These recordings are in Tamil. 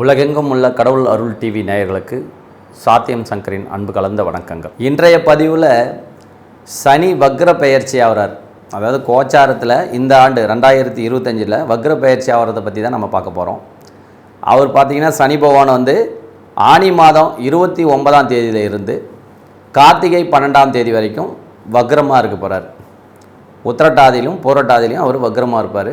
உலகெங்கும் உள்ள கடவுள் அருள் டிவி நேயர்களுக்கு சாத்தியம் சங்கரின் அன்பு கலந்த வணக்கங்கள். இன்றைய பதிவில் சனி வக்ர பெயர்ச்சி ஆகிறார் அதாவது கோச்சாரத்தில் இந்த ஆண்டு ரெண்டாயிரத்தி இருபத்தஞ்சில் வக்ர பெயர்ச்சி ஆகிறத பற்றி தான் நம்ம பார்க்க போகிறோம் அவர் பார்த்திங்கன்னா சனி பகவான் வந்து ஆனி மாதம் இருபத்தி ஒன்பதாம் தேதியில் இருந்து கார்த்திகை பன்னெண்டாம் தேதி வரைக்கும் வக்ரமாக இருக்க போகிறார் உத்திரட்டாதியிலும் பூரட்டாதியிலும் அவர் வக்ரமாக இருப்பார்.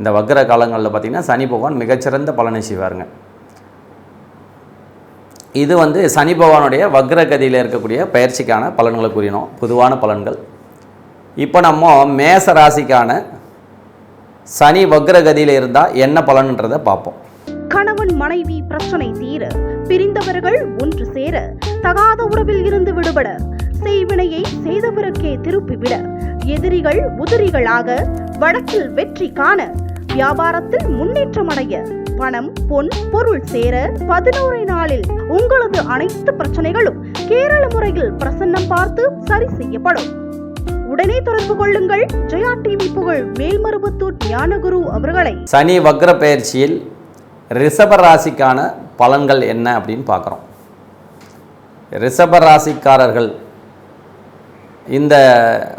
இந்த வக்ர காலங்களில் பார்த்திங்கன்னா சனி பகவான் மிகச்சிறந்த பலனை செய்வாருங்க. இது வந்து சனி பகவானுடைய வக்ரகதியில் இருக்கக்கூடிய பயிற்சிக்கான பலன்களை கூறினோம். பொதுவான பலன்கள். இப்போ நம்ம மேச ராசிக்கான சனி வக்ரகதியில் இருந்தால் என்ன பலன்ன்றதை பார்ப்போம். கணவன் மனைவி பிரச்சனை தீர பிரிந்தவர்கள் ஒன்று சேர தகாத உறவில் இருந்து விடுபட செய்வினையை செய்தவருக்கே திருப்பிவிட எதிரிகள் உதிரிகளாக வடக்கில் வெற்றி காண வியாபாரத்தில் முன்னேற்றம் அடைய பணம் பொன் பொருள் சேர பதினோரு நாளில் உங்களது அனைத்து பிரச்சனைகளும் கேரள முறையில் பிரசன்னம் பார்த்து சரி செய்யப்படும். உடனே தொடர்பு கொள்ளுங்கள். ஜெயா டிவி புகழ் மேல்மருவத்தூர் ஞானகுரு அவர்களை. சனி வக்ர பயிற்சியில் ரிஷப ராசிக்கான பலன்கள் என்ன அப்படின்னு பார்க்குறோம். ரிஷப ராசிக்காரர்கள் இந்த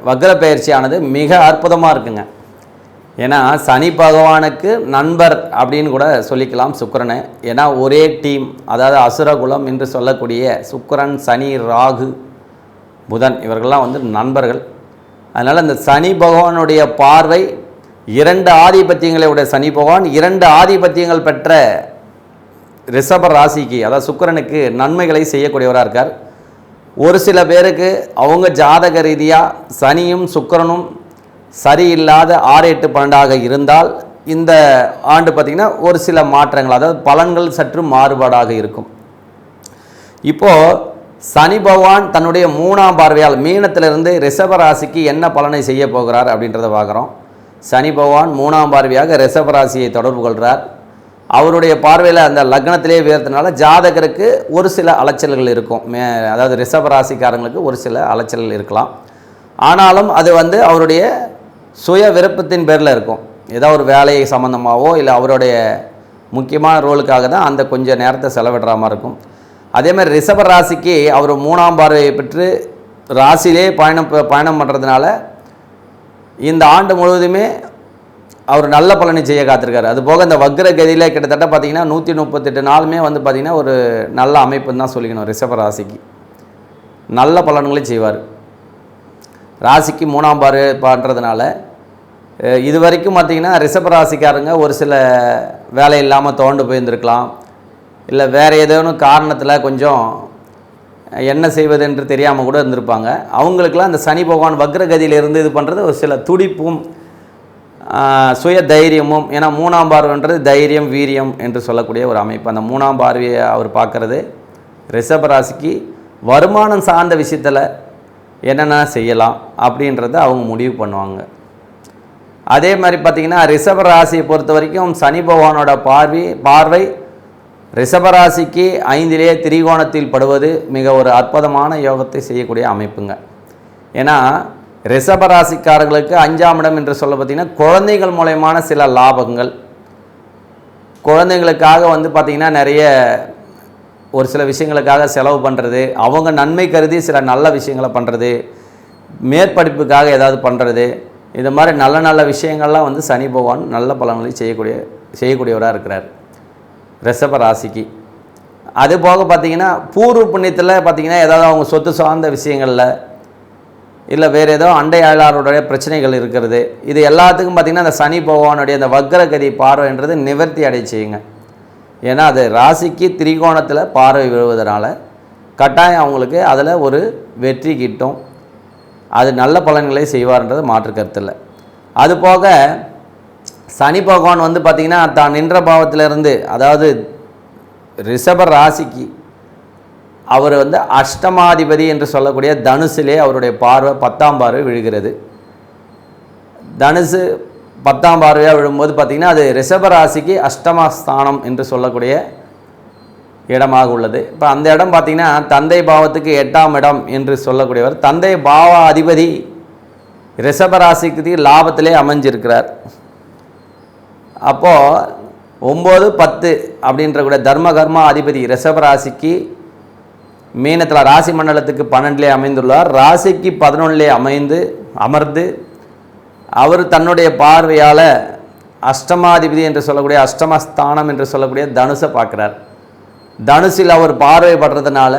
வக்ர பயிற்சியானது மிக அற்புதமாக இருக்குங்க. ஏன்னா சனி பகவானுக்கு நண்பர் அப்படின்னு கூட சொல்லிக்கலாம் சுக்கரனை. ஏன்னா ஒரே டீம் அதாவது அசுரகுலம் என்று சொல்லக்கூடிய சுக்கரன் சனி ராகு புதன் இவர்கள்லாம் வந்து நண்பர்கள். அதனால் இந்த சனி பகவானுடைய பார்வை இரண்டு ஆதிபத்தியங்களை உடைய சனி பகவான் இரண்டு ஆதிபத்தியங்கள் பெற்ற ரிஷப ராசிக்கு அதாவது சுக்கரனுக்கு நன்மைகளை செய்யக்கூடியவராக இருக்கார். ஒரு சில பேருக்கு அவங்க ஜாதக ரீதியாக சனியும் சுக்கரனும் சரியில்லாத ஆறு எட்டு பன்னெண்டாக இருந்தால் இந்த ஆண்டு பார்த்திங்கன்னா ஒரு சில மாற்றங்கள் அதாவது பலன்கள் சற்று மாறுபாடாக இருக்கும். இப்போது சனி பகவான் தன்னுடைய மூணாம் பார்வையால் மீனத்திலிருந்து ரிஷப ராசிக்கு என்ன பலனை செய்ய போகிறார் அப்படின்றத பார்க்குறோம். சனி பகவான் மூணாம் பார்வையாக ரிஷப ராசியை தொடர்பு கொள்கிறார் அவருடைய பார்வையில் அந்த லக்னத்திலே உயர்த்தினால ஜாதகருக்கு ஒரு சில அலைச்சல்கள் இருக்கும். மே அதாவது ரிஷப ராசிக்காரங்களுக்கு ஒரு சில அலைச்சல்கள் இருக்கலாம். ஆனாலும் அது வந்து அவருடைய சுய விருப்பத்தின் பேரில் இருக்கும். ஏதோ ஒரு வேலை சம்மந்தமாகவோ இல்லை அவருடைய முக்கியமான ரோலுக்காக தான் அந்த கொஞ்சம் நேரத்தை செலவிடுற மாதிரி இருக்கும். அதே மாதிரி ரிஷப ராசிக்கு அவர் மூணாம் பார்வையை பெற்று ராசியிலே பயணம் பயணம் பண்ணுறதுனால இந்த ஆண்டு முழுவதுமே அவர் நல்ல பலனை செய்ய காத்திருக்காரு. அது போக இந்த வக்ர கதியில் கிட்டத்தட்ட பார்த்தீங்கன்னா நூற்றி முப்பத்தெட்டு நாளுமே வந்து பார்த்திங்கன்னா ஒரு நல்ல அமைப்புன்னு தான் சொல்லிக்கணும் ரிஷப ராசிக்கு. நல்ல பலன்களை செய்வார். ராசிக்கு மூணாம் பாரு பண்ணுறதுனால இது வரைக்கும் பார்த்தீங்கன்னா ரிஷப ராசிக்காரங்க ஒரு சில வேலை இல்லாமல் தோண்டு போயிருந்திருக்கலாம். இல்லை வேறு ஏதேனும் காரணத்தில் கொஞ்சம் என்ன செய்வது என்று தெரியாமல் கூட இருந்திருப்பாங்க. அவங்களுக்கெல்லாம் அந்த சனி பகவான் வக்ரகதியில் இருந்து இது பண்ணுறது ஒரு சில துடிப்பும் சுய தைரியமும் ஏன்னா மூணாம் பார்வைன்றது தைரியம் வீரியம் என்று சொல்லக்கூடிய ஒரு அமைப்பு. அந்த மூணாம் பார்வையை அவர் பார்க்குறது ரிஷப ராசிக்கு வருமானம் சார்ந்த விஷயத்தில் என்னென்ன செய்யலாம் அப்படின்றத அவங்க முடிவு பண்ணுவாங்க. அதே மாதிரி பார்த்திங்கன்னா ரிஷப ராசியை பொறுத்த வரைக்கும் சனி பகவானோட பார்வை பார்வை ரிஷபராசிக்கு ஐந்திலே திரிகோணத்தில் படுவது மிக ஒரு அற்புதமான யோகத்தை செய்யக்கூடிய அமைப்புங்க. ஏன்னா ரிஷபராசிக்காரர்களுக்கு அஞ்சாம் இடம் என்று சொல்ல பார்த்திங்கன்னா குழந்தைகள் மூலயமான சில லாபங்கள். குழந்தைங்களுக்காக வந்து பார்த்திங்கன்னா நிறைய ஒரு சில விஷயங்களுக்காக செலவு பண்ணுறது அவங்க நன்மை கருதி சில நல்ல விஷயங்களை பண்ணுறது மேற்படிப்புக்காக ஏதாவது பண்ணுறது இந்த மாதிரி நல்ல நல்ல விஷயங்கள்லாம் வந்து சனி பகவான் நல்ல பலன்களை செய்யக்கூடிய செய்யக்கூடியவராக இருக்கிறார். ரிஷப ராசிக்கு. அது போக பார்த்தீங்கன்னா பூர்வ புண்ணியத்தில் பார்த்தீங்கன்னா ஏதாவது அவங்க சொத்து சார்ந்த விஷயங்களில் இல்லை வேறு ஏதோ அண்டை அயலாருடைய பிரச்சனைகள் இருக்கிறது. இது எல்லாத்துக்கும் பார்த்திங்கன்னா அந்த சனி பகவானுடைய அந்த வக்ரகதி பார்வைன்றது நிவர்த்தி அடை செய்யுங்க. ஏன்னா அது ராசிக்கு திரிகோணத்தில் பார்வை விழுவதனால கட்டாயம் அவங்களுக்கு அதில் ஒரு வெற்றி கிட்டும். அது நல்ல பலன்களை செய்வார்ன்றது மாற்று கருத்தில் அதுபோக சனி பகவான் வந்து பார்த்திங்கன்னா தான் நின்ற பாவத்திலிருந்து அதாவது ரிஷப ராசிக்கு அவர் வந்து அஷ்டமாதிபதி என்று சொல்லக்கூடிய தனுசிலே அவருடைய பார்வை பத்தாம் பார்வை விழுகிறது. தனுசு பத்தாம் பார்வையாக விழும்போது பார்த்திங்கன்னா அது ரிஷப ராசிக்கு அஷ்டமஸ்தானம் என்று சொல்லக்கூடிய இடமாக உள்ளது. இப்போ அந்த இடம் பார்த்திங்கன்னா தந்தை பாவத்துக்கு எட்டாம் இடம் என்று சொல்லக்கூடியவர். தந்தை பாவ அதிபதி ரிஷபராசிக்கு லாபத்திலே அமைஞ்சிருக்கிறார். அப்போது ஒம்பது பத்து அப்படின்ற கூட தர்ம கர்மா அதிபதி ரிஷபராசிக்கு மீனத்தில் ராசி மண்டலத்துக்கு பன்னெண்டுலே அமைந்துள்ளார். ராசிக்கு பதினொன்றுலே அமைந்து அமர்ந்து அவர் தன்னுடைய பார்வையால் அஷ்டமாதிபதி என்று சொல்லக்கூடிய அஷ்டமஸ்தானம் என்று சொல்லக்கூடிய தனுசை பார்க்குறார். தனுசில் அவர் பார்வைப்படுறதுனால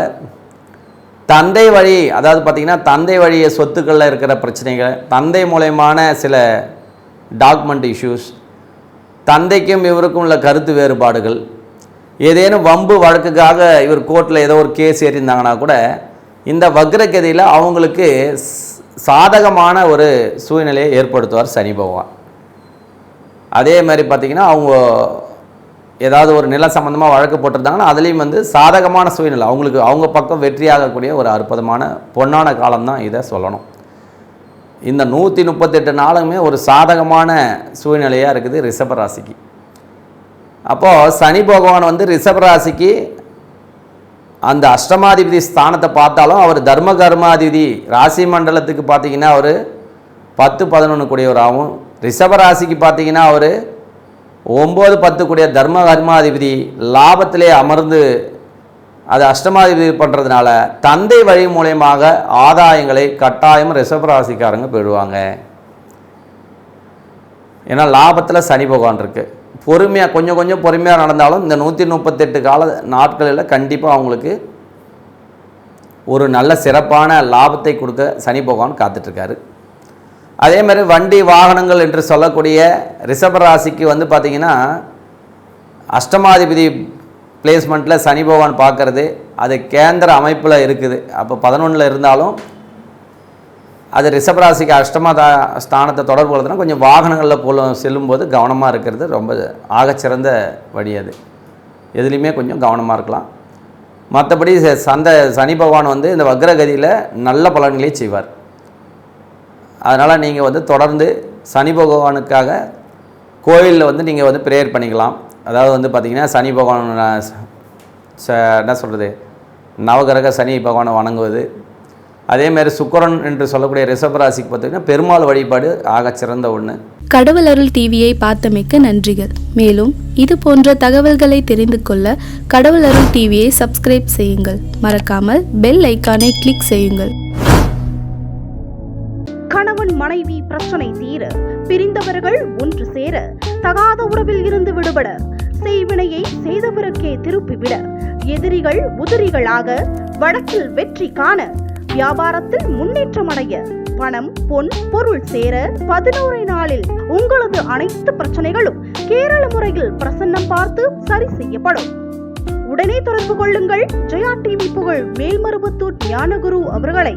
தந்தை வழி அதாவது பார்த்திங்கன்னா தந்தை வழிய சொத்துக்களில் இருக்கிற பிரச்சனைகள் தந்தை மூலயமான சில டாக்குமெண்ட் இஷ்யூஸ் தந்தைக்கும் இவருக்கும் உள்ள கருத்து வேறுபாடுகள் ஏதேனும் வம்பு வழக்குக்காக இவர் கோர்ட்டில் ஏதோ ஒரு கேஸ் ஏறியிருந்தாங்கன்னா கூட இந்த வக்ரகதியில் அவங்களுக்கு சாதகமான ஒரு சூழ்நிலையை ஏற்படுத்துவார் சனி பகவான். அதே மாதிரி பார்த்திங்கன்னா அவங்க ஏதாவது ஒரு நில சம்மந்தமாக வழக்கு போட்டிருந்தாங்கன்னா அதுலேயும் வந்து சாதகமான சூழ்நிலை அவங்களுக்கு அவங்க பக்கம் வெற்றியாகக்கூடிய ஒரு அற்புதமான பொன்னான காலம்தான் இதை சொல்லணும். இந்த நூற்றி முப்பத்தெட்டு நாளுமே ஒரு சாதகமான சூழ்நிலையாக இருக்குது ரிஷப ராசிக்கு. அப்போது சனி பகவான் வந்து ரிஷப ராசிக்கு அந்த அஷ்டமாதிபதி ஸ்தானத்தை பார்த்தாலும் அவர் தர்ம கர்மாதிபதி ராசி மண்டலத்துக்கு பார்த்தீங்கன்னா அவர் பத்து பதினொன்று கூடியவராகவும் ரிஷப ராசிக்கு பார்த்தீங்கன்னா அவர் ஒம்பது பத்துக்குடைய தர்ம கர்மாதிபதி லாபத்திலே அமர்ந்து அது அஷ்டமாதிபதி பண்ணுறதுனால தந்தை வழி மூலயமாக ஆதாயங்களை கட்டாயம் ரிஷப ராசிக்காரங்க பெறுவாங்க. ஏன்னா லாபத்தில் சனி பகவான் இருக்குது பொறுமையாக கொஞ்சம் கொஞ்சம் பொறுமையாக நடந்தாலும் இந்த நூற்றி முப்பத்தெட்டு கால நாட்களில் கண்டிப்பாக அவங்களுக்கு ஒரு நல்ல சிறப்பான லாபத்தை கொடுக்க சனி பகவான் காத்துட்ருக்காரு அதே மாதிரி வண்டி வாகனங்கள் என்று சொல்லக்கூடிய ரிஷப ராசிக்கு வந்து பார்த்திங்கன்னா அஷ்டமாதிபதி பிளேஸ்மெண்ட்டில் சனி பகவான் பார்க்கறது அது கேந்திர அமைப்பில் இருக்குது. அப்போ பதினொன்றில் இருந்தாலும் அது ரிஷபராசிக்கு அஷ்டம ஸ்தானத்தை தொடர்பு கொள்ளுதுன்னா கொஞ்சம் வாகனங்களில் போல செல்லும்போது கவனமாக இருக்கிறது ரொம்ப ஆகச்சிறந்த வழி அது. எதுலேயுமே கொஞ்சம் கவனமாக இருக்கலாம். மற்றபடி ச- சந்த சனி பகவான் வந்து இந்த வக்ரகதியில் நல்ல பலன்களை செய்வார். அதனால் நீங்கள் வந்து தொடர்ந்து சனி பகவானுக்காக கோயிலில் வந்து நீங்கள் வந்து ப்ரேயர் பண்ணிக்கலாம். அதாவது வந்து பார்த்திங்கன்னா சனி பகவான் ச- என்ன சொல்கிறது நவகிரக சனி பகவானை வணங்குவது. அதேமாதிரி சுக்கரன் என்று சொல்லக்கூடிய ரிஷபராசிக்கு பார்த்திங்கன்னா பெருமாள் வழிபாடு ஆக சிறந்த ஒன்று கடவுள் அருள் டிவியை பார்த்தமைக்க நன்றிகள். மேலும் இது போன்ற தகவல்களை தெரிந்து கொள்ள கடவுள் அருள் டிவியை சப்ஸ்கிரைப் செய்யுங்கள். மறக்காமல் பெல் ஐக்கானை கிளிக் செய்யுங்கள். மனைவி பிரச்சனை தீர பிரிந்தவர்கள் ஒன்று சேர தகாத உறவில் இருந்து விடுபட செய்வினையை செய்தவருக்கே திருப்பிவிட எதிரிகள் உதிரிகளாக வழக்கில் வெற்றி காண வியாபாரத்தில் முன்னேற்றம் அடைய பணம் பொன் பொருள் சேர பதினோரு நாளில் உங்களது அனைத்து பிரச்சனைகளும் கேரள முறையில் பிரசன்னம் பார்த்து சரி செய்யப்படும். உடனே தொடர்பு கொள்ளுங்கள். ஜெயா டிவி புகழ் மேல்மருவத்தூர் ஞானகுரு அவர்களை.